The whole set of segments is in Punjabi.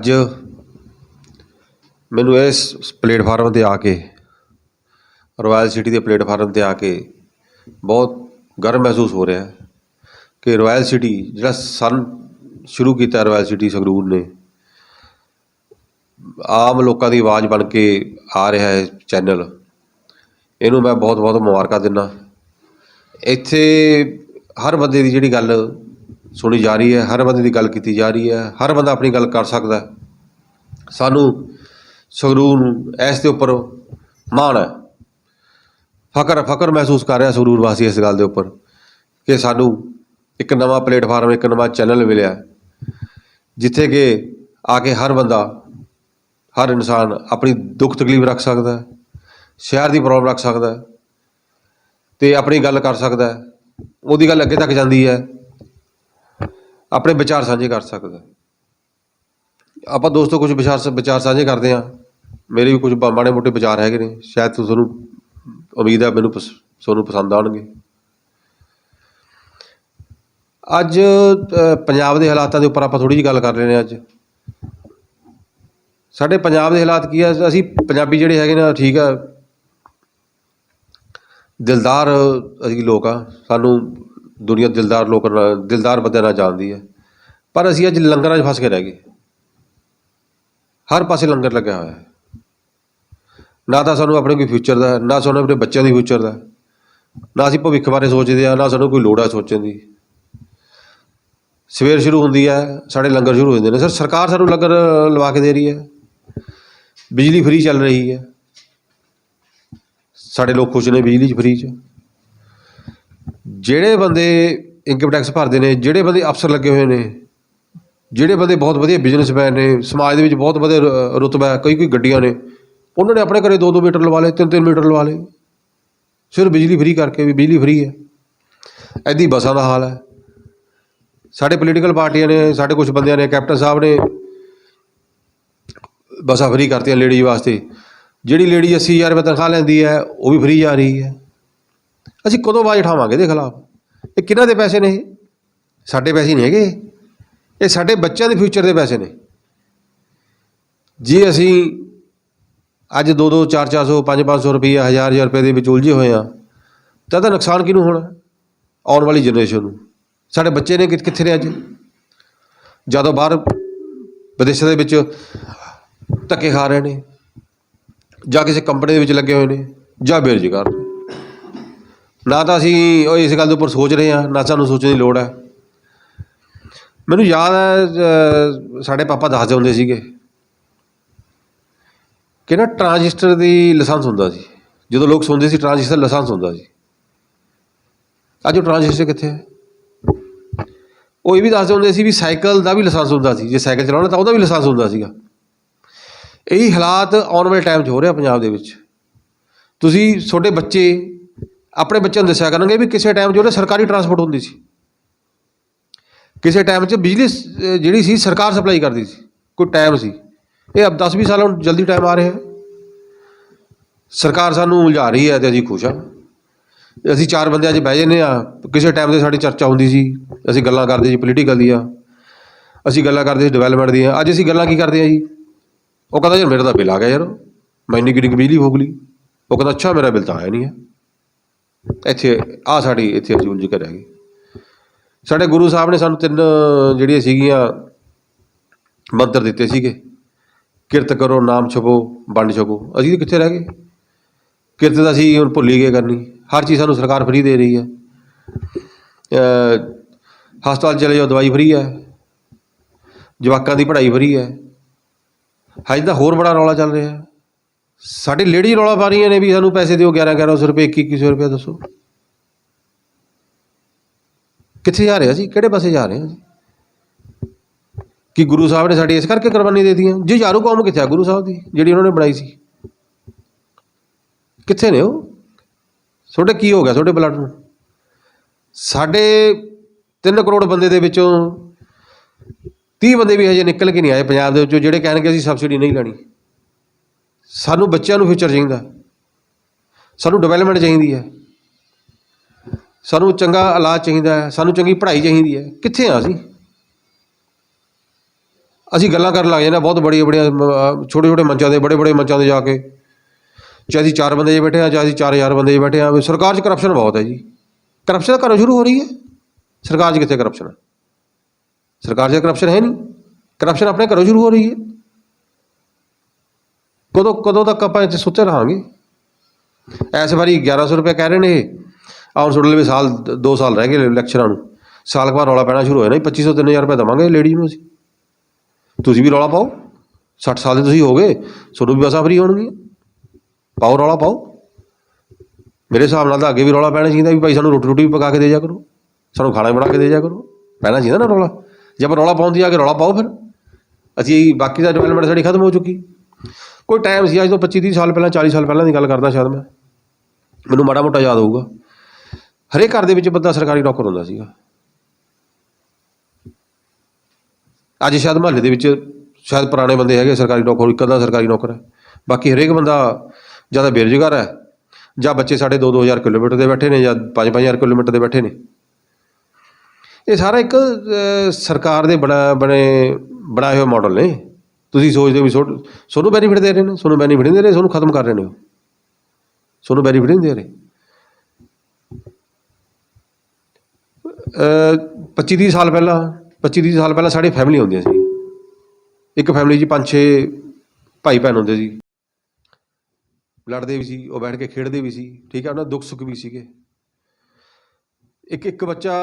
ਅੱਜ ਮੈਨੂੰ ਇਸ ਪਲੇਟਫਾਰਮ 'ਤੇ ਆ ਕੇ ਰਾਇਲ ਸਿਟੀ ਦੇ ਪਲੇਟਫਾਰਮ 'ਤੇ ਆ ਕੇ ਬਹੁਤ ਗਰਵ ਮਹਿਸੂਸ ਹੋ ਰਿਹਾ ਹੈ ਕਿ ਰਾਇਲ ਸਿਟੀ ਜਿਹੜਾ ਸਨ, ਸ਼ੁਰੂ ਕੀਤਾ ਰਾਇਲ ਸਿਟੀ ਸੰਗਰੂਰ ਨੇ। ਆਮ ਲੋਕਾਂ ਦੀ ਆਵਾਜ਼ ਬਣ ਕੇ ਆ ਰਿਹਾ ਹੈ ਚੈਨਲ। ਇਹਨੂੰ ਮੈਂ ਬਹੁਤ ਬਹੁਤ ਮੁਬਾਰਕਾਂ ਦਿੰਦਾ। ਇੱਥੇ ਹਰ ਬੰਦੇ ਦੀ ਜਿਹੜੀ ਗੱਲ ਸੁਣੀ ਜਾ ਰਹੀ ਹੈ, ਹਰ ਬੰਦੇ ਦੀ ਗੱਲ ਕੀਤੀ ਜਾ ਰਹੀ ਹੈ, ਹਰ ਬੰਦਾ ਆਪਣੀ ਗੱਲ ਕਰ ਸਕਦਾ ਸਾਨੂੰ ਸੰਗਰੂਰ ਨੂੰ ਇਸ ਦੇ ਉੱਪਰ ਮਾਣ ਹੈ। ਫਕਰ ਫਕਰ ਮਹਿਸੂਸ ਕਰ ਰਿਹਾ ਸੰਗਰੂਰ ਵਾਸੀ ਇਸ ਗੱਲ ਦੇ ਉੱਪਰ ਕਿ ਸਾਨੂੰ ਇੱਕ ਨਵਾਂ ਪਲੇਟਫਾਰਮ, ਇੱਕ ਨਵਾਂ ਚੈਨਲ ਮਿਲਿਆ ਜਿੱਥੇ ਕਿ ਆ ਕੇ ਹਰ ਬੰਦਾ, ਹਰ ਇਨਸਾਨ ਆਪਣੀ ਦੁੱਖ ਤਕਲੀਫ ਰੱਖ ਸਕਦਾ ਹੈ, ਸ਼ਹਿਰ ਦੀ ਪ੍ਰੋਬਲਮ ਰੱਖ ਸਕਦਾ ਹੈ ਤੇ ਆਪਣੀ ਗੱਲ ਕਰ ਸਕਦਾ ਹੈ। ਉਹਦੀ ਗੱਲ ਅੱਗੇ ਤੱਕ ਜਾਂਦੀ ਹੈ। ਆਪਣੇ ਵਿਚਾਰ ਸਾਂਝੇ ਕਰ ਸਕਦਾ ਆਪਾਂ ਦੋਸਤੋ, ਕੁਝ ਵਿਚਾਰ ਵਿਚਾਰ ਸਾਂਝੇ ਕਰਦੇ ਹਾਂ। ਮੇਰੇ ਵੀ ਕੁਝ ਬ- ਮਾੜੇ ਮੋਟੇ ਵਿਚਾਰ ਹੈਗੇ ਨੇ। ਸ਼ਾਇਦ ਤੁਹਾਨੂੰ ਉਮੀਦ ਹੈ ਮੈਨੂੰ ਪਸ- ਤੁਹਾਨੂੰ ਪਸੰਦ ਆਉਣਗੇ। ਅੱਜ ਪੰਜਾਬ ਦੇ ਹਾਲਾਤਾਂ ਦੇ ਉੱਪਰ ਆਪਾਂ ਥੋੜੀ ਜਿਹੀ ਗੱਲ ਕਰ ਰਹੇ ਹਾਂ ਅੱਜ। ਸਾਡੇ ਪੰਜਾਬ ਦੇ ਹਾਲਾਤ ਕੀ ਆ? ਅਸੀਂ ਪੰਜਾਬੀ ਜਿਹੜੇ ਹੈਗੇ ਨੇ, ਠੀਕ ਆ। ਦਿਲਦਾਰ ਅਸੀਂ ਲੋਕ ਆ। ਸਾਨੂੰ ਦੁਨੀਆ ਦਿਲਦਾਰ ਲੋਕ ਨਾਲ- ਦਿਲਦਾਰ ਬੰਦਿਆਂ ਨਾਲ ਜਾਣਦੀ ਹੈ। ਪਰ ਅਸੀਂ ਅੱਜ ਲੰਗਰਾਂ 'ਚ ਫਸ ਕੇ ਰਹਿ ਗਏ। ਹਰ ਪਾਸੇ ਲੰਗਰ ਲੱਗਿਆ ਹੋਇਆ ਹੈ। ਨਾ ਤਾਂ ਸਾਨੂੰ ਆਪਣੇ ਕੋਈ ਫਿਊਚਰ ਦਾ, ਨਾ ਸਾਨੂੰ ਆਪਣੇ ਬੱਚਿਆਂ ਦੀ ਫਿਊਚਰ ਦਾ। ਨਾ ਅਸੀਂ ਭਵਿੱਖ ਬਾਰੇ ਸੋਚਦੇ ਆ ਨਾ ਸਾਨੂੰ ਕੋਈ ਲੋੜ ਆ ਸੋਚਣ ਦੀ। ਸਵੇਰ ਸ਼ੁਰੂ ਹੁੰਦੀ ਹੈ, ਸਾਡੇ ਲੰਗਰ ਸ਼ੁਰੂ ਹੋ ਜਾਂਦੇ ਨੇ। ਸਰ, ਸਰਕਾਰ ਸਾਨੂੰ ਲੰਗਰ ਲਵਾ ਕੇ ਦੇ ਰਹੀ ਹੈ। ਬਿਜਲੀ ਫ੍ਰੀ ਚੱਲ ਰਹੀ ਹੈ। ਸਾਡੇ ਲੋਕ ਖੁਸ਼ ਨੇ ਬਿਜਲੀ 'ਚ ਫ੍ਰੀ 'ਚ। ਜਿਹੜੇ ਬੰਦੇ ਇਨਕਮ ਟੈਕਸ ਭਰਦੇ ਨੇ, ਜਿਹੜੇ ਬੰਦੇ ਅਫਸਰ ਲੱਗੇ ਹੋਏ ਨੇ, ਜਿਹੜੇ ਬੰਦੇ ਬਹੁਤ ਵਧੀਆ ਬਿਜ਼ਨਸਮੈਨ ਨੇ, ਸਮਾਜ ਦੇ ਵਿੱਚ ਬਹੁਤ ਵਧੀਆ ਰ- ਰੁਤਬਾ ਹੈ ਕਈ ਕੋਈ ਗੱਡੀਆਂ ਨੇ, ਉਹਨਾਂ ਨੇ ਆਪਣੇ ਘਰੇ 2-2 ਮੀਟਰ ਲਵਾ ਲਏ 3-3 ਮੀਟਰ ਲਵਾ ਲਏ। ਸਿਰਫ ਬਿਜਲੀ ਫ੍ਰੀ ਕਰਕੇ ਵੀ ਬਿਜਲੀ ਫ੍ਰੀ ਹੈ। ਐਦੀ ਬੱਸਾਂ ਦਾ ਹਾਲ ਹੈ। ਸਾਡੇ ਪੋਲੀਟੀਕਲ ਪਾਰਟੀਆਂ ਨੇ, ਸਾਡੇ ਕੁਝ ਬੰਦਿਆਂ ਨੇ, ਕੈਪਟਨ ਸਾਹਿਬ ਨੇ ਬੱਸਾਂ ਫ੍ਰੀ ਕਰਤੀਆਂ ਲੇਡੀਜ਼ ਵਾਸਤੇ। ਜਿਹੜੀ ਲੇਡੀ 80000 ਰੁਪਏ ਤਨਖਾਹ ਲੈਂਦੀ ਹੈ, ਉਹ ਵੀ ਫ੍ਰੀ ਜਾ ਰਹੀ ਹੈ। ਅਸੀਂ ਕਦੋਂ ਆਵਾਜ਼ ਉਠਾਵਾਂਗੇ ਇਹਦੇ ਖਿਲਾਫ? ਇਹ ਕਿਹਨਾਂ ਦੇ ਪੈਸੇ ਨੇ ਇਹ? ਸਾਡੇ ਪੈਸੇ ਨਹੀਂ ਹੈਗੇ ਇਹ। ਸਾਡੇ ਬੱਚਿਆਂ ਦੇ ਫਿਊਚਰ ਦੇ ਪੈਸੇ ਨੇ। ਜੇ ਅਸੀਂ ਅੱਜ 2 2 4 400 5 500 ਰੁਪਈਆ 1000 1000 ਰੁਪਏ ਦੇ ਵਿੱਚ ਉਲਝੇ ਹੋਏ ਆ ਤਾਂ ਤਾਂ ਨੁਕਸਾਨ ਕਿਹਨੂੰ ਹੋਣਾ? ਆਉਣ ਵਾਲੀ ਜਨਰੇਸ਼ਨ ਨੂੰ। ਸਾਡੇ ਬੱਚੇ ਨੇ ਕਿ- ਕਿੱਥੇ ਨੇ ਅੱਜ? ਜਦੋਂ ਬਾਹਰ ਵਿਦੇਸ਼ਾਂ ਦੇ ਵਿੱਚ ਧੱਕੇ ਖਾ ਰਹੇ ਨੇ, ਜਾਂ ਕਿਸੇ ਕੰਪਨੀ ਦੇ ਵਿੱਚ ਲੱਗੇ ਹੋਏ ਨੇ, ਜਾਂ ਬੇਰੁਜ਼ਗਾਰ ਨਾ ਤਾਂ ਅਸੀਂ ਉਹ ਇਸ ਗੱਲ ਦੇ ਉੱਪਰ ਸੋਚ ਰਹੇ ਹਾਂ, ਨਾ ਸਾਨੂੰ ਸੋਚਣ ਦੀ ਲੋੜ ਹੈ। ਮੈਨੂੰ ਯਾਦ ਹੈ ਸਾਡੇ ਪਾਪਾ ਦੱਸਦੇ ਹੁੰਦੇ ਸੀਗੇ ਕਿ ਨਾ ਟਰਾਂਜਿਸਟਰ ਦੀ ਲਾਇਸੈਂਸ ਹੁੰਦਾ ਸੀ। ਜਦੋਂ ਲੋਕ ਸੁਣਦੇ ਸੀ ਟਰਾਂਜਿਸਟਰ ਲਾਇਸੈਂਸ ਹੁੰਦਾ ਸੀ। ਅੱਜ ਉਹ ਟਰਾਂਜਿਸਟਰ ਕਿੱਥੇ ਹੈ? ਉਹ ਇਹ ਵੀ ਦੱਸਦੇ ਹੁੰਦੇ ਸੀ ਵੀ ਸਾਈਕਲ ਦਾ ਵੀ ਲਾਇਸੈਂਸ ਹੁੰਦਾ ਸੀ। ਜੇ ਸਾਈਕਲ ਚਲਾਉਣਾ ਤਾਂ ਉਹਦਾ ਵੀ ਲਾਇਸੈਂਸ ਹੁੰਦਾ ਸੀਗਾ। ਇਹੀ ਹਾਲਾਤ ਆਉਣ ਵਾਲੇ ਟਾਈਮ 'ਚ ਹੋ ਰਿਹਾ ਪੰਜਾਬ ਦੇ ਵਿੱਚ। ਤੁਸੀਂ ਤੁਹਾਡੇ ਬੱਚੇ ਆਪਣੇ ਬੱਚਿਆਂ ਨੂੰ ਦੱਸਿਆ ਕਰਨਗੇ ਵੀ ਕਿਸੇ ਟਾਈਮ 'ਚ ਉਹਨੇ ਸਰਕਾਰੀ ਟਰਾਂਸਪੋਰਟ ਹੁੰਦੀ ਸੀ। ਕਿਸੇ ਟਾਈਮ 'ਚ ਬਿਜਲੀ ਜਿਹੜੀ ਸੀ ਸਰਕਾਰ ਸਪਲਾਈ ਕਰਦੀ ਸੀ। ਕੋਈ ਟਾਈਮ ਸੀ। ਇਹ ਅਬ 10 20 ਸਾਲਾਂ ਨੂੰ ਜਲਦੀ ਟਾਈਮ ਆ ਰਿਹਾ ਸਰਕਾਰ ਸਾਨੂੰ ਉਲਝਾ ਰਹੀ ਹੈ ਤੇ ਅਸੀਂ ਖੁਸ਼ ਹਾਂ। ਅਸੀਂ ਚਾਰ ਬੰਦੇ ਅੱਜ ਬਹਿ ਜੰਨੇ ਆ ਕਿਸੇ ਟਾਈਮ ਤੇ ਸਾਡੀ ਚਰਚਾ ਹੁੰਦੀ ਸੀ। ਅਸੀਂ ਗੱਲਾਂ ਕਰਦੇ ਸੀ ਪੋਲੀਟੀਕਲ ਦੀਆਂ। ਅਸੀਂ ਗੱਲਾਂ ਕਰਦੇ ਸੀ ਡਿਵੈਲਪਮੈਂਟ ਦੀਆਂ। ਅੱਜ ਅਸੀਂ ਗੱਲਾਂ ਕੀ ਕਰਦੇ ਆ ਜੀ? ਉਹ ਕਹਿੰਦਾ ਯਾਰ ਮੇਰਾ ਤਾਂ ਬਿੱਲ ਆ ਗਿਆ ਯਾਰ। ਮੈਨੂੰ ਕਿੰਨੀ ਕੁ ਬਿਜਲੀ ਹੋ ਗਈ ਉਹ ਕਹਿੰਦਾ, ਅੱਛਾ, ਮੇਰਾ ਬਿੱਲ ਤਾਂ ਆਇਆ ਨਹੀਂ ਹੈ। ਇੱਥੇ ਆ ਸਾਡੀ ਇੱਥੇ ਅਸੀਂ ਉਲਝ ਕੇ ਰਹਿ ਸਾਡੇ ਗੁਰੂ ਸਾਹਿਬ ਨੇ ਸਾਨੂੰ ਤਿੰਨ ਜਿਹੜੀਆਂ ਸੀਗੀਆਂ ਮੰਤਰ ਦਿੱਤੇ ਸੀਗੇ। ਕਿਰਤ ਕਰੋ, ਨਾਮ ਛਕੋ, ਵੰਡ ਛਕੋ। ਅਸੀਂ ਕਿੱਥੇ ਰਹਿ ਗਏ? ਕਿਰਤ ਤਾਂ ਅਸੀਂ ਹੁਣ ਭੁੱਲੀ ਗਏ ਕਰਨੀ। ਹਰ ਚੀਜ਼ ਸਾਨੂੰ ਸਰਕਾਰ ਫ੍ਰੀ ਦੇ ਰਹੀ ਹੈ। ਹਸਪਤਾਲ ਚਲੇ ਜਾਓ, ਦਵਾਈ ਫ੍ਰੀ ਹੈ। ਜਵਾਕਾਂ ਦੀ ਪੜ੍ਹਾਈ ਫ੍ਰੀ ਹੈ। ਹਜੇ ਤਾਂ ਹੋਰ ਬੜਾ ਰੌਲਾ ਚੱਲ ਰਿਹਾ। ਹੈ ਸਾਡੇ ਲੇਡੀ ਰੌਲਾ ਪਾ ਰਹੀਆਂ ਨੇ ਵੀ ਸਾਨੂੰ ਪੈਸੇ ਦਿਓ 11 1100 ਰੁਪਏ 2100 ਰੁਪਏ ਦੱਸੋ। ਕਿੱਥੇ ਜਾ ਰਹੇ ਸੀ ਕਿਹੜੇ ਪਾਸੇ ਜਾ ਰਹੇ ਹਾਂ ਕਿ ਗੁਰੂ ਸਾਹਿਬ ਨੇ ਸਾਡੀ ਇਸ ਕਰਕੇ ਕੁਰਬਾਨੀ ਦੇ ਦਿੱਤੀਆਂ? ਜੀ ਯਾਰੂ ਕੌਮ ਕਿੱਥੇ ਆ ਗੁਰੂ ਸਾਹਿਬ ਦੀ, ਜਿਹੜੀ ਉਹਨਾਂ ਨੇ ਬਣਾਈ ਸੀ? ਕਿੱਥੇ ਨੇ ਉਹ? ਤੁਹਾਡੇ ਕੀ ਹੋ ਗਿਆ ਤੁਹਾਡੇ ਬਲੱਡ ਨੂੰ? ਸਾਡੇ 3 ਕਰੋੜ ਬੰਦੇ ਦੇ ਵਿੱਚੋਂ 30 ਬੰਦੇ ਵੀ ਹਜੇ ਨਿਕਲ ਕੇ ਨਹੀਂ ਆਏ ਪੰਜਾਬ ਦੇ ਵਿੱਚੋਂ, ਜਿਹੜੇ ਕਹਿਣਗੇ ਅਸੀਂ ਸਬਸਿਡੀ ਨਹੀਂ ਲੈਣੀ। ਸਾਨੂੰ ਬੱਚਿਆਂ ਨੂੰ ਫਿਊਚਰ ਚਾਹੀਦਾ ਸਾਨੂੰ ਡਿਵੈਲਪਮੈਂਟ ਚਾਹੀਦੀ ਹੈ। ਸਾਨੂੰ ਚੰਗਾ ਇਲਾਜ ਚਾਹੀਦਾ ਹੈ। ਸਾਨੂੰ ਚੰਗੀ ਪੜ੍ਹਾਈ ਚਾਹੀਦੀ ਹੈ। ਕਿੱਥੇ ਆ ਅਸੀਂ? ਅਸੀਂ ਗੱਲਾਂ ਕਰਨ ਲੱਗ ਜਾਂਦੇ ਹਾਂ। ਬਹੁਤ ਬੜੀਆਂ ਬੜੀਆਂ ਛੋਟੇ ਛੋਟੇ ਮੰਚਾਂ ਦੇ ਬੜੇ ਬੜੇ ਮੰਚਾਂ ਤੇ ਜਾ ਕੇ। ਚਾਹੇ ਅਸੀਂ ਚਾਰ ਬੰਦੇ 'ਚ ਬੈਠੇ ਹਾਂ, ਚਾਹੇ ਅਸੀਂ ਚਾਰ ਹਜ਼ਾਰ ਬੰਦੇ 'ਚ ਬੈਠੇ ਹਾਂ। ਸਰਕਾਰ 'ਚ ਕਰਪਸ਼ਨ ਬਹੁਤ ਹੈ ਜੀ। ਕਰਪਸ਼ਨ ਘਰੋਂ ਸ਼ੁਰੂ ਹੋ ਰਹੀ ਹੈ। ਸਰਕਾਰ 'ਚ ਕਿੱਥੇ ਕਰਪਸ਼ਨ ਹੈ? ਸਰਕਾਰ 'ਚ ਕਰਪਸ਼ਨ ਹੈ ਨਹੀਂ। ਕਰਪਸ਼ਨ ਆਪਣੇ ਘਰੋਂ ਸ਼ੁਰੂ ਹੋ ਰਹੀ ਹੈ। ਕਦੋਂ ਕਦੋਂ ਤੱਕ ਆਪਾਂ ਇੱਥੇ ਸੁੱਤੇ ਰਹਾਂਗੇ? ਇਸ ਵਾਰੀ 1100 ਰੁਪਏ ਕਹਿ ਰਹੇ ਨੇ ਇਹ। ਆਉਣ ਸੁਣ ਲਵੇ ਸਾਲ 2 ਸਾਲ ਰਹਿ ਗਏ ਲੈਕਚਰਾਂ ਨੂੰ। ਸਾਲ ਕੁ ਬਾਅਦ ਰੌਲਾ ਪੈਣਾ ਸ਼ੁਰੂ ਹੋ ਜਾਣਾ ਜੀ 2500 3000 ਰੁਪਏ ਦੇਵਾਂਗੇ ਲੇਡੀ ਨੂੰ ਅਸੀਂ। ਤੁਸੀਂ ਵੀ ਰੌਲਾ ਪਾਓ। 60 ਸਾਲ ਦੇ ਤੁਸੀਂ ਹੋ ਗਏ, ਤੁਹਾਨੂੰ ਵੀ ਬੱਸਾਂ ਫਰੀ ਹੋਣਗੀਆਂ। ਪਾਓ ਰੌਲਾ, ਪਾਓ। ਮੇਰੇ ਹਿਸਾਬ ਨਾਲ ਤਾਂ ਅੱਗੇ ਵੀ ਰੌਲਾ ਪੈਣਾ ਚਾਹੀਦਾ ਵੀ ਭਾਈ ਸਾਨੂੰ ਰੋਟੀ ਰੋਟੀ ਵੀ ਪਕਾ ਕੇ ਦੇ ਜਾ ਕਰੋ। ਸਾਨੂੰ ਖਾਣਾ ਵੀ ਬਣਾ ਕੇ ਦੇ ਜਾ ਕਰੋ। ਪੈਣਾ ਚਾਹੀਦਾ ਨਾ ਰੌਲਾ। ਜੇ ਆਪਾਂ ਰੌਲਾ ਪਾਉਂਦੀ ਆ ਕੇ ਰੌਲਾ ਪਾਓ ਫਿਰ। ਅਸੀਂ ਬਾਕੀ ਦਾ ਡਿਵੈਲਪਮੈਂਟ ਸਾਡੀ ਖਤਮ ਹੋ ਚੁੱਕੀ। ਕੋਈ ਟਾਈਮ ਸੀ, ਅੱਜ ਤੋਂ 25 30 ਸਾਲ ਪਹਿਲਾਂ 40 ਸਾਲ ਪਹਿਲਾਂ ਦੀ ਗੱਲ ਕਰਦਾ ਸ਼ਾਇਦ ਮੈਂ। ਮੈਨੂੰ ਮਾੜਾ ਮੋਟਾ ਯਾਦ ਹੋਊਗਾ। ਹਰੇਕ ਘਰ ਦੇ ਵਿੱਚ ਬੰਦਾ ਸਰਕਾਰੀ ਨੌਕਰ ਹੁੰਦਾ ਸੀਗਾ। ਅੱਜ ਸ਼ਾਇਦ ਮਹੱਲੇ ਦੇ ਵਿੱਚ ਸ਼ਾਇਦ ਪੁਰਾਣੇ ਬੰਦੇ ਹੈਗੇ ਸਰਕਾਰੀ ਨੌਕਰ, ਇੱਕ ਅੱਧਾ ਸਰਕਾਰੀ ਨੌਕਰ ਹੈ। ਬਾਕੀ ਹਰੇਕ ਬੰਦਾ ਜਾਂ ਤਾਂ ਬੇਰੁਜ਼ਗਾਰ ਹੈ, ਜਾਂ ਬੱਚੇ ਸਾਡੇ 2-2000 ਕਿਲੋਮੀਟਰ ਦੇ ਬੈਠੇ ਨੇ, ਜਾਂ 5-5000 ਕਿਲੋਮੀਟਰ ਦੇ ਬੈਠੇ ਨੇ। ਇਹ ਸਾਰਾ ਇੱਕ ਸਰਕਾਰ ਦੇ ਬਣਾ ਬਣੇ ਬਣਾਏ ਹੋਏ ਮਾਡਲ ਨੇ। ਤੁਸੀਂ ਸੋਚਦੇ ਹੋ ਵੀ ਤੁਹਾਡ- ਤੁਹਾਨੂੰ ਬੈਨੀਫਿਟ ਦੇ ਰਹੇ ਨੇ ਤੁਹਾਨੂੰ ਬੈਨੀਫਿਟ ਨਹੀਂ ਦੇ ਰਹੇ ਤੁਹਾਨੂੰ ਖਤਮ ਕਰ ਰਹੇ ਨੇ ਉਹ। ਤੁਹਾਨੂੰ ਬੈਨੀਫਿਟ ਨਹੀਂ ਦੇ ਰਹੇ। ਅਹ 25 30 ਸਾਲ ਪਹਿਲਾਂ 25 30 ਸਾਲ ਪਹਿਲਾਂ ਸਾਡੀ ਫੈਮਿਲੀ ਹੁੰਦੀਆਂ ਸੀ। ਇੱਕ ਫੈਮਿਲੀ 'ਚ ਪੰਜ ਛੇ ਭਾਈ ਭੈਣ ਹੁੰਦੇ ਸੀ। ਲੜਦੇ ਵੀ ਸੀ, ਉਹ ਬੈਠ ਕੇ ਖੇਡਦੇ ਵੀ ਸੀ, ਠੀਕ ਹੈ ਉਹਨਾਂ ਦੁੱਖ ਸੁੱਖ ਵੀ ਸੀਗੇ। ਇੱਕ ਇੱਕ ਬੱਚਾ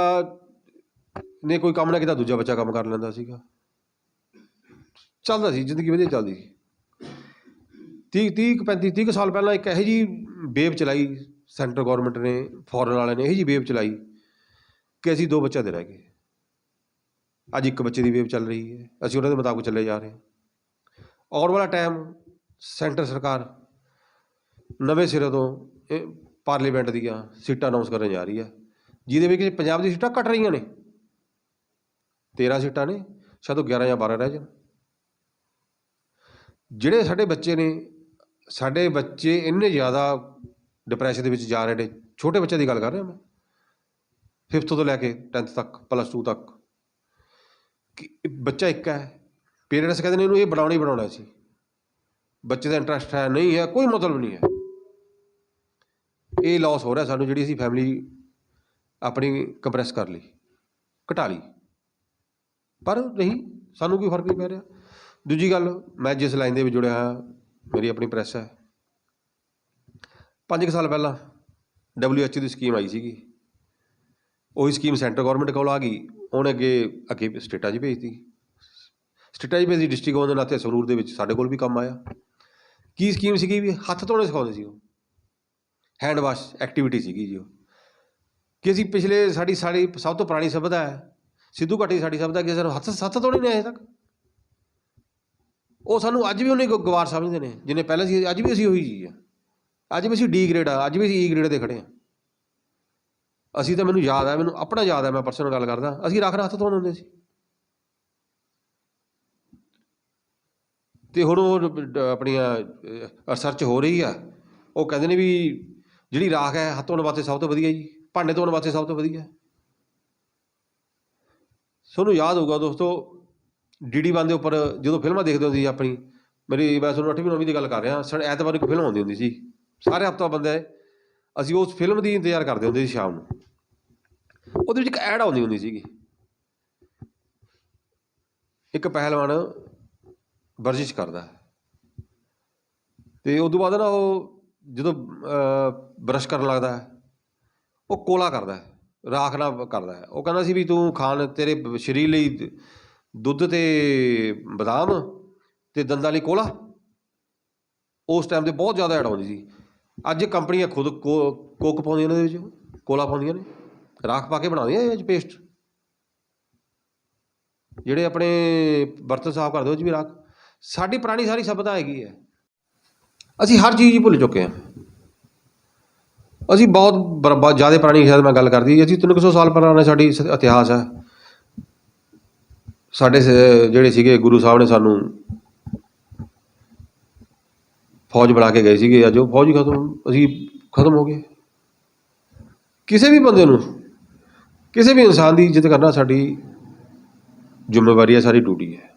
ਨੇ ਕੋਈ ਕੰਮ ਨਾ ਕੀਤਾ, ਦੂਜਾ ਬੱਚਾ ਕੰਮ ਕਰ ਲੈਂਦਾ ਸੀਗਾ। ਚੱਲਦਾ ਸੀ, ਜ਼ਿੰਦਗੀ ਵਧੀਆ ਚੱਲਦੀ ਸੀ। 30 30 35 30 ਕੁ ਸਾਲ ਪਹਿਲਾਂ ਇੱਕ ਇਹੋ ਜੀ ਵੇਵ ਚਲਾਈ, ਸੈਂਟਰ ਗਵਰਨਮੈਂਟ ਨੇ ਫੋਰਨ ਵਾਲਿਆਂ ਨੇ ਇਹੋ ਜੀ ਵੇਵ ਚਲਾਈ ਕਿ ਅਸੀਂ ਦੋ ਬੱਚਿਆਂ ਦੇ ਰਹਿ ਗਏ। ਅੱਜ ਇੱਕ ਬੱਚੇ ਦੀ ਵੇਵ ਚੱਲ ਰਹੀ ਹੈ, ਅਸੀਂ ਉਹਨਾਂ ਦੇ ਮੁਤਾਬਕ ਚੱਲੇ ਜਾ ਰਹੇ ਹਾਂ। ਆਉਣ ਵਾਲਾ ਟਾਈਮ ਸੈਂਟਰ ਸਰਕਾਰ ਨਵੇਂ ਸਿਰੇ ਤੋਂ ਪਾਰਲੀਮੈਂਟ ਦੀਆਂ ਸੀਟਾਂ ਅਨਾਉਂਸ ਕਰਨ ਜਾ ਰਹੀ ਹੈ, ਜਿਹਦੇ ਵਿੱਚ ਪੰਜਾਬ ਦੀ ਸੀਟਾਂ ਘਟ ਰਹੀਆਂ ਨੇ। 13 ਸੀਟਾਂ ਨੇ, ਸ਼ਾਇਦ ਉਹ 11 ਜਾਂ 12 ਰਹਿ ਜਾਣ। ਜਿਹੜੇ ਸਾਡੇ ਬੱਚੇ ਨੇ, ਸਾਡੇ ਬੱਚੇ ਇੰਨੇ ਜ਼ਿਆਦਾ ਡਿਪਰੈਸ਼ਨ ਦੇ ਵਿੱਚ ਜਾ ਰਹੇ ਨੇ। ਛੋਟੇ ਬੱਚਿਆਂ ਦੀ ਗੱਲ ਕਰ ਰਿਹਾ ਮੈਂ। ਫਿਫਥ ਤੋਂ ਲੈ ਕੇ 10th ਤੱਕ ਪਲੱਸ 2 ਤੱਕ। ਕਿ ਬੱਚਾ ਇੱਕ ਹੈ। ਪੇਰੈਂਟਸ ਕਹਿੰਦੇ ਨੇ ਇਹਨੂੰ ਇਹ ਬਣਾਉਣਾ ਹੀ ਬਣਾਉਣਾ ਸੀ। ਬੱਚੇ ਦਾ ਇੰਟਰਸਟ ਹੈ ਨਹੀਂ ਹੈ, ਕੋਈ ਮਤਲਬ ਨਹੀਂ ਹੈ। ਇਹ ਲਾਸ ਹੋ ਰਿਹਾ ਸਾਨੂੰ ਜਿਹੜੀ ਅਸੀਂ ਫੈਮਿਲੀ ਆਪਣੀ ਕੰਪਰੈਸ ਕਰ ਲਈ। ਘਟਾ ਲਈ। ਪਰ ਨਹੀਂ, ਸਾਨੂੰ ਕੋਈ ਫ਼ਰਕ ਨਹੀਂ ਪੈ ਰਿਹਾ। ਦੂਜੀ ਗੱਲ, ਮੈਂ ਜਿਸ ਲਾਈਨ ਦੇ ਵਿੱਚ ਜੁੜਿਆ ਹਾਂ, ਮੇਰੀ ਆਪਣੀ ਪ੍ਰੈਸ ਹੈ। ਪੰਜ ਕੁ ਸਾਲ ਪਹਿਲਾਂ ਡਬਲਯੂਐਚ ਦੀ ਸਕੀਮ ਆਈ ਸੀਗੀ। ਉਹੀ ਸਕੀਮ ਸੈਂਟਰ ਗਵਰਨਮੈਂਟ ਕੋਲ ਆ ਗਈ। ਉਹਨੇ ਅੱਗੇ ਅੱਗੇ ਸਟੇਟਾਂ 'ਚ ਭੇਜਤੀ। ਸਟੇਟਾਂ 'ਚ ਭੇਜਦੀ ਡਿਸਟ੍ਰਿਕਟ ਹੋਣ ਦੇ ਨਾਤੇ ਸਰੂਰ ਦੇ ਵਿੱਚ। ਸਾਡੇ ਕੋਲ ਵੀ ਕੰਮ ਆਇਆ। ਕੀ ਸਕੀਮ ਸੀਗੀ ਵੀ ਹੱਥ ਧੋਣੇ ਸਿਖਾਉਂਦੇ ਸੀ ਉਹ। ਹੈਂਡ ਵਾਸ਼ ਐਕਟੀਵਿਟੀ ਸੀਗੀ ਜੀ ਉਹ। ਕਿ ਅਸੀਂ ਪਿਛਲੇ ਸਾਡੀ ਸਾਡੀ ਸਭ ਤੋਂ ਪੁਰਾਣੀ ਸਭਿਅਤਾ ਹੈ। ਸਿੱਧੂ ਘਾਟੀ ਸਾਡੀ ਸਭਿਅਤਾ ਕਿ ਸਾਨੂੰ ਹੱਥ ਹੱਥ ਧੋਣੇ ਨਹੀਂ ਅਜੇ ਤੱਕ। ਉਹ ਸਾਨੂੰ ਅੱਜ ਵੀ ਉਹਨੇ ਗਵਾਰ ਸਮਝਦੇ ਨੇ ਜਿੰਨੇ ਪਹਿਲਾਂ ਸੀ, ਅੱਜ ਵੀ ਅਸੀਂ ਉਹੀ ਜੀ ਆ। ਅੱਜ ਵੀ ਅਸੀਂ ਡੀ ਗ੍ਰੇਡ ਆ, ਅੱਜ ਵੀ ਅਸੀਂ e ਈ ਗ੍ਰੇਡ ਤੇ ਖੜੇ ਆ। ਅਸੀਂ ਤਾਂ ਮੈਨੂੰ ਯਾਦ ਆ, ਮੈਨੂੰ ਆਪਣਾ ਯਾਦ ਆ, ਮੈਂ ਪਰਸਨਲ ਗੱਲ ਕਰਦਾ, ਅਸੀਂ ਰੱਖ ਹੱਥ ਧੋਣ ਹੁੰਦੇ ਸੀ। ਤੇ ਹੁਣ ਉਹ ਆਪਣੀਆਂ ਰਿਸਰਚ ਹੋ ਰਹੀ ਆ। ਉਹ ਕਹਿੰਦੇ ਨੇ ਵੀ ਜਿਹੜੀ ਰਾਖ ਹੈ, ਹੱਥ ਧੋਣ ਵਾਸਤੇ ਸਭ ਤੋਂ ਵਧੀਆ ਜੀ, ਭਾਂਡੇ ਧੋਣ ਵਾਸਤੇ ਸਭ ਤੋਂ ਵਧੀਆ। ਤੁਹਾਨੂੰ ਯਾਦ ਹੋਊਗਾ ਦੋਸਤੋ ਡੀਡੀ ਵਨ ਦੇ ਉੱਪਰ ਜਦੋਂ ਫਿਲਮਾਂ ਦੇਖਦੇ ਹੁੰਦੇ ਸੀ ਆਪਣੀ, ਮੇਰੀ ਮੈਂ ਤੁਹਾਨੂੰ 8ਵੀਂ 9ਵੀਂ ਦੀ ਗੱਲ ਕਰ ਰਿਹਾ ਸਣ ਐਤਵਾਰ ਇੱਕ ਫਿਲਮ ਆਉਂਦੀ ਹੁੰਦੀ ਸੀ, ਸਾਰੇ ਹਫਤਾ ਬੰਦੇ ਅਸੀਂ ਉਸ ਫਿਲਮ ਦੀ ਇੰਤਜ਼ਾਰ ਕਰਦੇ ਹੁੰਦੇ ਸੀ ਸ਼ਾਮ ਨੂੰ। ਉਹਦੇ ਵਿੱਚ ਇੱਕ ਐਡ ਆਉਂਦੀ ਹੁੰਦੀ ਸੀਗੀ। ਇੱਕ ਪਹਿਲਵਾਨ ਵਰਜਿਸ਼ ਕਰਦਾ ਹੈ। ਤੇ ਉਸ ਤੋਂ ਬਾਅਦ ਨਾ ਉਹ ਜਦੋਂ ਬਰਸ਼ ਕਰਨ ਲੱਗਦਾ ਉਹ ਕੋਲਾ ਕਰਦਾ ਰਾਖ ਨਾਲ ਕਰਦਾ ਉਹ ਕਹਿੰਦਾ ਸੀ ਵੀ ਤੂੰ ਖਾਣ, ਤੇਰੇ ਸਰੀਰ ਲਈ ਦੁੱਧ ਤੇ ਬਦਾਮ ਤੇ ਦੰਦਾਂ ਲਈ ਕੋਲਾ। ਉਸ ਟਾਈਮ ਤੇ ਬਹੁਤ ਜ਼ਿਆਦਾ ਐਡ ਆਉਂਦੀ ਸੀ ਅੱਜ ਕੰਪਨੀਆਂ ਖੁਦ ਕੋ- ਕੋਕ ਪਾਉਂਦੀਆਂ ਨੇ ਉਹਦੇ ਵਿੱਚ, ਕੋਲਾ ਪਾਉਂਦੀਆਂ ਨੇ। ਰਾਖ ਪਾ ਕੇ ਬਣਾਉਂਦੀਆਂ ਇਹ ਵਿੱਚ ਪੇਸਟ ਜਿਹੜੇ ਆਪਣੇ ਬਰਤਨ ਸਾਫ਼ ਕਰਦੇ ਉਹ 'ਚ ਵੀ ਰਾਖ। ਸਾਡੀ ਪੁਰਾਣੀ ਸਾਰੀ ਸਭਿਅਤਾ ਹੈਗੀ ਹੈ। ਅਸੀਂ ਹਰ ਚੀਜ਼ ਹੀ ਭੁੱਲ ਚੁੱਕੇ ਹਾਂ। ਅਸੀਂ ਬਹੁਤ ਬਰਬਾਦ ਜ਼ਿਆਦਾ ਪੁਰਾਣੀ ਸ਼ਾਇਦ ਮੈਂ ਗੱਲ ਕਰਦੀ, ਅਸੀਂ 300 ਸਾਲ ਪੁਰਾਣਾ ਸਾਡੀ ਇਤਿਹਾਸ ਹੈ। ਸਾਡੇ ਸ- ਜਿਹੜੇ ਸੀਗੇ ਗੁਰੂ ਸਾਹਿਬ ਨੇ ਸਾਨੂੰ ਫੌਜ ਬਣਾ ਕੇ ਗਏ ਸੀਗੇ, ਅੱਜ ਉਹ ਫੌਜ ਹੀ ਖਤਮ, ਅਸੀਂ ਖਤਮ ਹੋ ਗਏ। ਕਿਸੇ ਵੀ ਬੰਦੇ ਨੂੰ, ਕਿਸੇ ਵੀ ਇਨਸਾਨ ਦੀ ਇੱਜ਼ਤ ਕਰਨਾ ਸਾਡੀ ਜ਼ਿੰਮੇਵਾਰੀ ਹੈ, ਸਾਡੀ ਡਿਊਟੀ ਹੈ।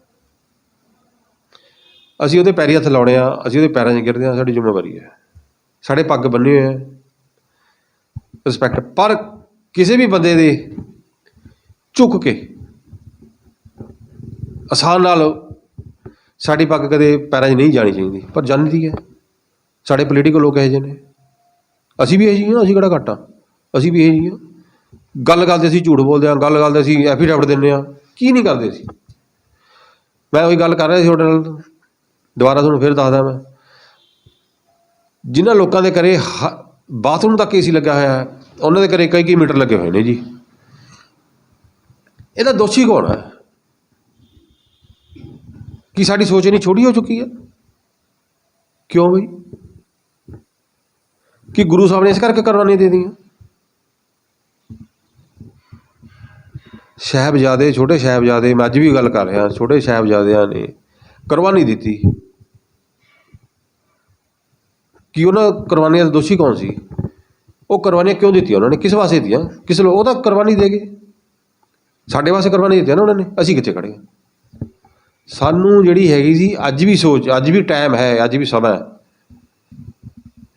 ਅਸੀਂ ਉਹਦੇ ਪੈਰੀ ਹੱਥ ਲਾਉਣੇ ਆ, ਅਸੀਂ ਉਹਦੇ ਪੈਰਾਂ 'ਚ ਗਿਰਦੇ ਆ, ਸਾਡੀ ਜ਼ਿੰਮੇਵਾਰੀ ਹੈ। ਸਾਡੇ ਪੱਗ ਬੰਨੇ ਹੋਏ ਆ। ਰਿਸਪੈਕਟ ਪਰ ਕਿਸੇ ਵੀ ਬੰਦੇ ਦੇ ਝੁਕ ਕੇ ਆਸਾਨ ਨਾਲ ਸਾਡੀ ਪੱਗ ਕਦੇ ਪੈਰਾਂ 'ਚ ਨਹੀਂ ਜਾਣੀ ਚਾਹੀਦੀ, ਪਰ ਜਾਂਦੀ ਹੈ। ਸਾਡੇ ਪੋਲੀਟੀਕਲ ਲੋਕ ਇਹੋ ਜਿਹੇ ਨੇ। ਅਸੀਂ ਵੀ ਇਹੋ ਜਿਹੇ ਹਾਂ ਅਸੀਂ ਕਿਹੜਾ ਘੱਟ ਹਾਂ? ਅਸੀਂ ਵੀ ਇਹੋ ਜਿਹੇ ਹਾਂ ਗੱਲ ਗੱਲ ਤੇ ਅਸੀਂ, ਝੂਠ ਬੋਲਦੇ ਹਾਂ। ਗੱਲ ਗੱਲ ਤੇ ਅਸੀਂ ਐਫੀਡੈਵਿਟ ਦਿੰਦੇ ਹਾਂ। ਕੀ ਨਹੀਂ ਕਰਦੇ ਅਸੀਂ? ਮੈਂ ਉਹੀ ਗੱਲ ਕਰ ਰਿਹਾ ਸੀ ਤੁਹਾਡੇ ਨਾਲ। ਦੁਬਾਰਾ ਤੁਹਾਨੂੰ ਫਿਰ ਦੱਸਦਾ ਮੈਂ। ਜਿਨ੍ਹਾਂ ਲੋਕਾਂ ਦੇ ਘਰੇ ਹ- ਬਾਥਰੂਮ ਤੱਕ ਏਸੀ ਲੱਗਾ ਹੋਇਆ ਹੈ, ਉਹਨਾਂ ਦੇ ਘਰੇ ਕਈ ਕਈ ਮੀਟਰ ਲੱਗੇ ਹੋਏ ਨੇ ਜੀ। ਇਹਦਾ ਦੋਸ਼ੀ ਕੌਣ ਹੈ? ਕੀ ਸਾਡੀ ਸੋਚ ਇੰਨੀ ਛੋਟੀ ਹੋ ਚੁੱਕੀ ਹੈ? ਕਿਉਂ ਬਈ? ਕਿ ਗੁਰੂ ਸਾਹਿਬ ਨੇ ਇਸ ਕਰਕੇ ਕੁਰਬਾਨੀਆਂ ਦੇ ਦਿੱਤੀਆਂ? ਸਾਹਿਬਜ਼ਾਦੇ, ਛੋਟੇ ਸਾਹਿਬਜ਼ਾਦੇ, ਮੈਂ ਅੱਜ ਵੀ ਗੱਲ ਕਰ ਰਿਹਾ, ਛੋਟੇ ਸਾਹਿਬਜ਼ਾਦਿਆਂ ਨੇ ਕੁਰਬਾਨੀ ਦਿੱਤੀ। ਕਿ ਉਹਨਾਂ ਕੁਰਬਾਨੀਆਂ ਦਾ ਦੋਸ਼ੀ ਕੌਣ ਸੀ? ਉਹ ਕੁਰਬਾਨੀਆਂ ਕਿਉਂ ਦਿੱਤੀਆਂ ਉਹਨਾਂ ਨੇ? ਕਿਸ ਵਾਸਤੇ ਦਿੱਤੀਆਂ? ਕਿਸ ਲੋ ਉਹ ਤਾਂ ਕੁਰਬਾਨੀ ਦੇ ਗਏ। ਸਾਡੇ ਵਾਸਤੇ ਕੁਰਬਾਨੀ ਦਿੱਤੀਆਂ ਨਾ ਉਹਨਾਂ ਨੇ। ਅਸੀਂ ਕਿੱਥੇ ਖੜੇ ਹਾਂ? ਸਾਨੂੰ ਜਿਹੜੀ ਹੈਗੀ ਸੀ, ਅੱਜ ਵੀ ਸੋਚ, ਅੱਜ ਵੀ ਟਾਈਮ ਹੈ, ਅੱਜ ਵੀ ਸਮਾਂ ਹੈ।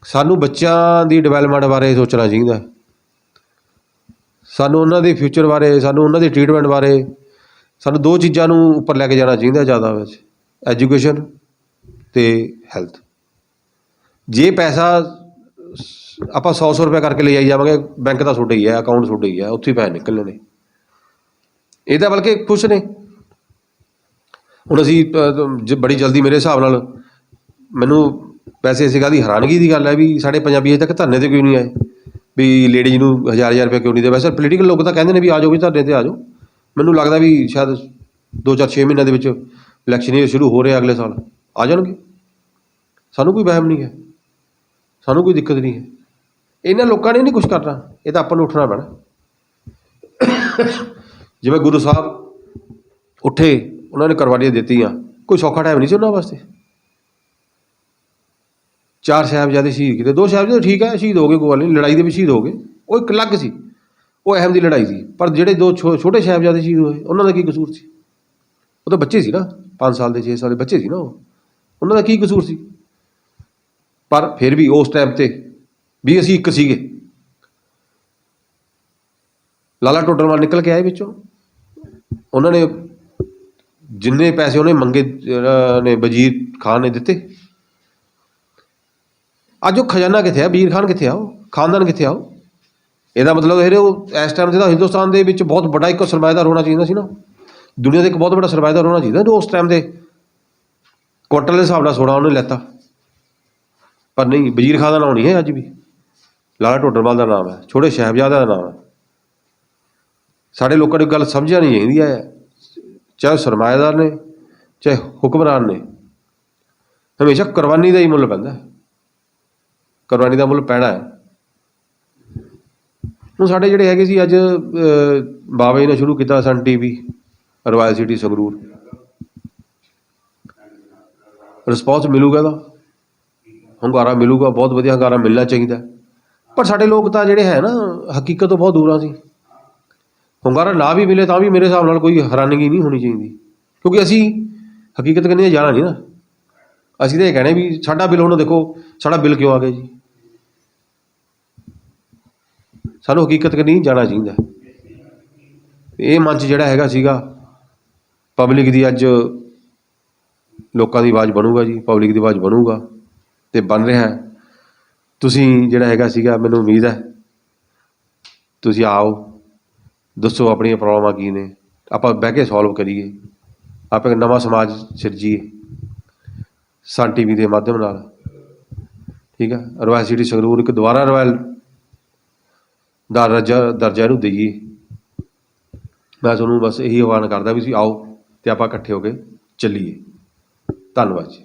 ਸਾਨੂੰ ਬੱਚਿਆਂ ਦੀ ਡਿਵੈਲਪਮੈਂਟ ਬਾਰੇ ਸੋਚਣਾ ਚਾਹੀਦਾ। ਸਾਨੂੰ ਉਹਨਾਂ ਦੇ ਫਿਊਚਰ ਬਾਰੇ, ਸਾਨੂੰ ਉਹਨਾਂ ਦੇ ਟ੍ਰੀਟਮੈਂਟ ਬਾਰੇ, ਸਾਨੂੰ ਦੋ ਚੀਜ਼ਾਂ ਨੂੰ ਉੱਪਰ ਲੈ ਕੇ ਜਾਣਾ ਚਾਹੀਦਾ ਜ਼ਿਆਦਾ ਵਿੱਚ ਐਜੂਕੇਸ਼ਨ ਤੇ ਹੈਲਥ ਜੇ ਪੈਸਾ ਆਪਾਂ 100 100 ਰੁਪਏ ਕਰਕੇ ਲੈ ਆਈ ਜਾਵਾਂਗੇ ਬੈਂਕ ਦਾ ਤੁਹਾਡਾ ਹੀ ਹੈ ਅਕਾਊਂਟ ਤੁਹਾਡਾ ਹੀ ਹੈ, ਉੱਥੇ ਹੀ ਪੈਸੇ ਨਿਕਲਣੇ ਨੇ। ਇਹਦਾ ਬਲਕਿ ਖੁਸ਼ ਨੇ। ਹੁਣ ਅਸੀਂ ਜ- ਬੜੀ ਜਲਦੀ ਮੇਰੇ ਹਿਸਾਬ ਨਾਲ ਮੈਨੂੰ ਵੈਸੇ ਇਸੇ ਗੱਲ ਦੀ ਹੈਰਾਨਗੀ ਦੀ ਗੱਲ ਹੈ ਵੀ ਸਾਡੇ ਪੰਜਾਬੀ ਅਜੇ ਤੱਕ ਧਰਨੇ ਤੇ ਕਿਉਂ ਨਹੀਂ ਆਏ? ਵੀ ਲੇਡੀਜ਼ ਨੂੰ ਹਜ਼ਾਰ ਹਜ਼ਾਰ ਰੁਪਏ ਕਿਉਂ ਨਹੀਂ ਦੇ ਵੈਸੇ ਪੋਲੀਟੀਕਲ ਲੋਕ ਤਾਂ ਕਹਿੰਦੇ ਨੇ ਵੀ ਆ ਜਾਓ ਵੀ ਧਰਨੇ ਤੇ ਆ ਜਾਓ। ਮੈਨੂੰ ਲੱਗਦਾ ਵੀ ਸ਼ਾਇਦ 2-4-6 ਮਹੀਨਿਆਂ ਦੇ ਵਿੱਚ ਇਲੈਕਸ਼ਨ ਹੀ ਸ਼ੁਰੂ ਹੋ ਰਿਹਾ ਅਗਲੇ ਸਾਲ। ਆ ਜਾਣਗੇ। ਸਾਨੂੰ ਕੋਈ ਵਹਿਮ ਨਹੀਂ ਹੈ। ਸਾਨੂੰ ਕੋਈ ਦਿੱਕਤ ਨਹੀਂ ਹੈ। ਇਹਨਾਂ ਲੋਕਾਂ ਨੇ ਨਹੀਂ ਕੁਝ ਕਰਨਾ। ਇਹ ਤਾਂ ਆਪਾਂ ਨੂੰ ਉੱਠਣਾ ਪੈਣਾ। ਜਿਵੇਂ ਗੁਰੂ ਸਾਹਿਬ ਉੱਠੇ ਉਹਨਾਂ ਨੇ ਕੁਰਬਾਨੀਆਂ ਦਿੱਤੀਆਂ। ਕੋਈ ਸੌਖਾ ਟਾਈਮ ਨਹੀਂ ਸੀ ਉਹਨਾਂ ਵਾਸਤੇ। ਚਾਰ ਸਾਹਿਬਜ਼ਾਦੇ ਸ਼ਹੀਦ ਕੀਤੇ। ਦੋ ਸਾਹਿਬਜ਼ਾਦੇ ਠੀਕ ਹੈ ਸ਼ਹੀਦ ਹੋ ਗਏ, ਕੋਈ ਗੱਲ ਨਹੀਂ। ਲੜਾਈ ਦੇ ਵਿੱਚ ਸ਼ਹੀਦ ਹੋ ਗਏ। ਉਹ ਇੱਕ ਅਲੱਗ ਸੀ। ਉਹ ਅਹਿਮ ਦੀ ਲੜਾਈ ਸੀ। ਪਰ ਜਿਹੜੇ ਦੋ ਛੋ- ਛੋਟੇ ਸਾਹਿਬਜ਼ਾਦੇ ਸ਼ਹੀਦ ਹੋਏ, ਉਹਨਾਂ ਦਾ ਕੀ ਕਸੂਰ ਸੀ? ਉਹ ਤਾਂ ਬੱਚੇ ਸੀ ਨਾ। 5 ਸਾਲ ਦੇ 6 ਸਾਲ ਦੇ ਬੱਚੇ ਸੀ ਨਾ ਉਹ। ਉਹਨਾਂ ਦਾ ਕੀ ਕਸੂਰ ਸੀ? ਪਰ ਫਿਰ ਵੀ ਉਸ ਟਾਈਮ ਤੇ ਵੀ ਅਸੀਂ ਇੱਕ ਸੀਗੇ। ਲਾਲਾ ਟੋਡਰਮਲ ਨਿਕਲ ਕੇ ਆਏ ਵਿੱਚੋਂ। ਉਹਨਾਂ ਨੇ ਜਿੰਨੇ ਪੈਸੇ ਉਹਨੇ ਮੰਗੇ ਨੇ ਵਜ਼ੀਰ ਖਾਨ ਨੇ ਦਿੱਤੇ। ਅੱਜ ਉਹ ਖਜ਼ਾਨਾ ਕਿੱਥੇ ਆ? ਵਜ਼ੀਰ ਖਾਨ ਕਿੱਥੇ ਆ ਉਹ? ਖਾਨਦਾਨ ਕਿੱਥੇ ਆ ਉਹ? ਇਹਦਾ ਮਤਲਬ ਇਹ ਉਹ ਇਸ ਟਾਈਮ ਤੇ ਤਾਂ ਹਿੰਦੁਸਤਾਨ ਦੇ ਵਿੱਚ ਬਹੁਤ ਵੱਡਾ ਇੱਕ ਸਰਮਾਇਦਾਰ ਹੋਣਾ ਚਾਹੀਦਾ ਸੀ ਨਾ। ਦੁਨੀਆ ਦੇ ਇੱਕ ਬਹੁਤ ਵੱਡਾ ਸਰਮਾਇਦਾਰ ਹੋਣਾ ਚਾਹੀਦਾ ਜੋ ਉਸ ਟਾਈਮ ਦੇ ਕੁਆਟਲ ਦੇ ਹਿਸਾਬ ਨਾਲ ਸੋਨਾ ਉਹਨੇ ਲੈਤਾ। ਪਰ ਨਹੀਂ, ਵਜ਼ੀਰ ਖਾਨ ਦਾ ਨਾਮ ਨਹੀਂ ਹੈ ਅੱਜ ਵੀ। ਲਾਲਾ ਢੋਡਰਵਾਲ ਦਾ ਨਾਮ ਹੈ, ਛੋਟੇ ਸਾਹਿਬਜ਼ਾਦਾ ਦਾ ਨਾਮ ਹੈ। ਸਾਡੇ ਲੋਕਾਂ ਨੂੰ ਗੱਲ ਸਮਝਿਆ ਨਹੀਂ ਚਾਹੀਦੀ ਹੈ। ਚਾਹੇ ਸਰਮਾਏਦਾਰ ਨੇ, ਚਾਹੇ ਹੁਕਮਰਾਨ ਨੇ, ਹਮੇਸ਼ਾ ਕੁਰਬਾਨੀ ਦਾ ਹੀ ਮੁੱਲ ਪੈਂਦਾ ਕੁਰਬਾਨੀ ਦਾ ਮੁੱਲ ਪੈਣਾ ਹੈ। ਹੁਣ ਸਾਡੇ ਜਿਹੜੇ ਹੈਗੇ ਸੀ ਅੱਜ ਬਾਬਾ ਜੀ ਨੇ ਸ਼ੁਰੂ ਕੀਤਾ ਸਨ TV royal city, Sangrur. Response ਮਿਲੂਗਾ ਦਾ ਹੰਗਾਰਾ ਮਿਲੂਗਾ, ਬਹੁਤ ਵਧੀਆ ਹੰਗਾਰਾ ਮਿਲਣਾ ਚਾਹੀਦਾ ਪਰ ਸਾਡੇ ਲੋਕ ਤਾਂ ਜਿਹੜੇ ਹੈ ਨਾ, ਹਕੀਕਤ ਤੋਂ ਬਹੁਤ ਦੂਰ ਆ ਸੀ ਹੁੰਗਾਰਾ ਨਾ ਵੀ ਮਿਲੇ ਤਾਂ ਵੀ ਮੇਰੇ ਹਿਸਾਬ ਨਾਲ ਕੋਈ ਹੈਰਾਨਗੀ ਨਹੀਂ ਹੋਣੀ ਚਾਹੀਦੀ। ਕਿਉਂਕਿ ਅਸੀਂ ਹਕੀਕਤ ਕਰਨੀ ਜਾਣਾ ਨਹੀਂ ਨਾ। ਅਸੀਂ ਤਾਂ ਇਹ ਕਹਿਣੇ ਵੀ ਸਾਡਾ ਬਿੱਲ ਹੁਣ ਦੇਖੋ, ਸਾਡਾ ਬਿੱਲ ਕਿਉਂ ਆ ਗਿਆ ਜੀ? ਸਾਨੂੰ ਹਕੀਕਤ ਕਰਨੀ ਜਾਣਾ ਚਾਹੀਦਾ। ਇਹ ਮੰਚ ਜਿਹੜਾ ਹੈਗਾ ਸੀਗਾ ਪਬਲਿਕ ਦੀ ਅੱਜ ਲੋਕਾਂ ਦੀ ਆਵਾਜ਼ ਬਣੂਗਾ ਜੀ ਪਬਲਿਕ ਦੀ ਆਵਾਜ਼ ਬਣੂਗਾ ਤੇ ਬਣ ਰਿਹਾ ਤੁਸੀਂ ਜਿਹੜਾ ਹੈਗਾ ਸੀਗਾ, ਮੈਨੂੰ ਉਮੀਦ ਹੈ, ਤੁਸੀਂ ਆਓ। ਦੱਸੋ ਆਪਣੀਆਂ ਪ੍ਰੋਬਲਮਾਂ ਕੀ ਨੇ? ਆਪਾਂ ਬਹਿ ਕੇ ਸੋਲਵ ਕਰੀਏ। ਆਪਾਂ ਇੱਕ ਨਵਾਂ ਸਮਾਜ ਸਿਰਜੀਏ। ਸਨ ਟੀਵੀ ਦੇ ਮਾਧਿਅਮ ਨਾਲ। ਠੀਕ ਹੈ ਰੋਇਲ ਸਿਟੀ ਸੰਗਰੂਰ ਇੱਕ ਦੁਬਾਰਾ ਰੋਇਲ ਦਾ ਦਰਜਾ ਦਰਜਾ ਇਹਨੂੰ ਦਈਏ। ਮੈਂ ਤੁਹਾਨੂੰ ਬਸ ਇਹੀ ਆਹਵਾਨ ਕਰਦਾ ਵੀ ਤੁਸੀਂ ਆਓ ਤੇ ਆਪਾਂ ਇਕੱਠੇ ਹੋ ਕੇ ਚੱਲੀਏ। ਧੰਨਵਾਦ ਜੀ।